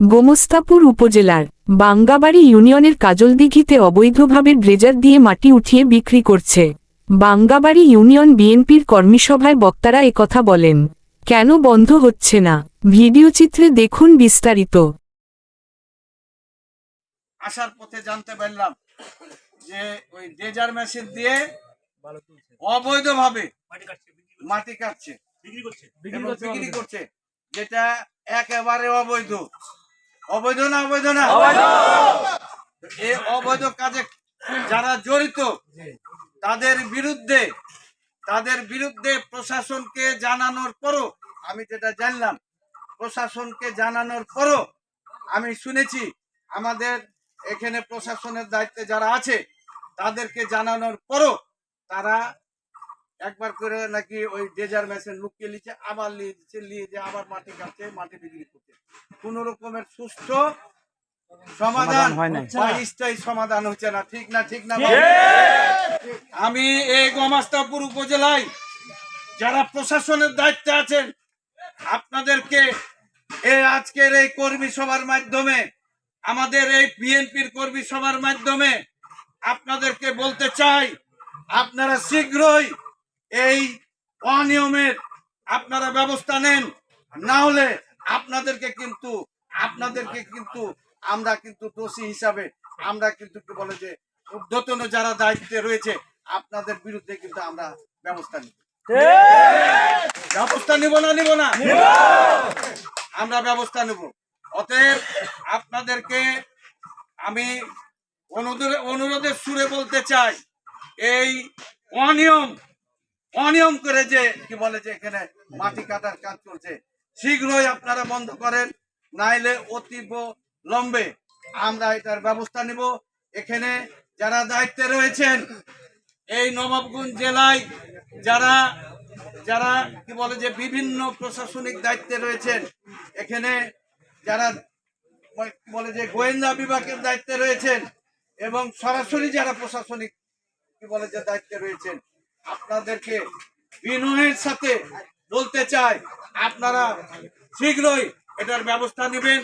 গোমস্তাপুর উপজেলার বাঙ্গাবাড়ি ইউনিয়নের কাজলদিঘিতে অবৈধভাবে ড্রেজার দিয়ে মাটি উঠিয়ে বিক্রি করছে বাঙ্গাবাড়ি ইউনিয়ন বিএনপির কর্মীসভায় বক্তারা একথা বলেন কেন বন্ধ হচ্ছে না? ভিডিওচিত্রে দেখুন বিস্তারিত। আসার পথে জানতে পারলাম যে ওই ডেজার মেশিন দিয়ে অবৈধভাবে মাটি কাটছে বিক্রি করছে যেটা একেবারে অবৈধ। অবৈধ না অবৈধ না? এই অবৈধ কাজে যারা জড়িত তাদের বিরুদ্ধে তাদের বিরুদ্ধে প্রশাসনকে জানানোর পরও আমি যেটা জানলাম প্রশাসনকে জানানোর পরও আমি শুনেছি আমাদের এখানে প্রশাসনের দায়িত্বে যারা আছে তাদেরকে জানানোর পরও তারা একবার করে নাকি ওই ডেজার মেশিন লুকিয়ে নিচ্ছে আবার নিয়ে দিচ্ছে নিয়ে যে আবার মাটি কাটছে মাটি বিক্রি করছে। কোন রকমের সুস্থ সমাধান বা স্থায়ী সমাধান হচ্ছে না। ঠিক না ঠিক না আমি এই গমাস্তাপুর উপজেলায় যারা প্রশাসনের দায়িত্বে আছেন আপনাদেরকে এই আজকের এই কর্মী সভার মাধ্যমে আমাদের এই বিএনপির কর্মী সভার মাধ্যমে আপনাদেরকে বলতে চাই আপনারা শীঘ্রই এই অনিয়মের আপনারা ব্যবস্থা নেন। না হলে আপনাদেরকে কিন্তু আপনাদেরকে কিন্তু আমরা কিন্তু দোষী হিসাবে, আমরা কিন্তু কি বলে যে ঊর্ধ্বতন যারা দায়িত্বে রয়েছে, আপনাদের বিরুদ্ধে কিন্তু আমরা ব্যবস্থা নিব। ব্যবস্থা নিব না নিব না? আমরা ব্যবস্থা নেব। অতএব আপনাদেরকে আমি অনুরোধে- অনুরোধের সুরে বলতে চাই, এই অনিয়ম অনিয়ম করে যে, কি বলে যে এখানে মাটি কাটার কাজ চলছে শীঘ্রই আপনারা বন্ধ করেন, নাইলে অতীব লম্বে আমরা এটার ব্যবস্থা নিব। এখানে যারা দায়িত্বে রয়েছেন, এই নবাবগঞ্জ জেলায় যারা যারা কি বলে যে বিভিন্ন প্রশাসনিক দায়িত্বে রয়েছেন, এখানে যারা বলে যে গোয়েন্দা বিভাগের দায়িত্বে রয়েছেন এবং সরাসরি যারা প্রশাসনিক কি বলে যে দায়িত্বে রয়েছেন, আপনাদেরকে বিনয়ের সাথে বলতে চাই। আপনারা শীঘ্রই এটার ব্যবস্থা নেবেন।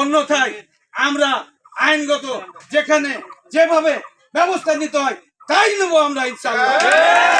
অন্যথায় আমরা আইনগত যেখানে যেভাবে ব্যবস্থা নিতে হয়, তাই নেব আমরা ইনশাল্লাহ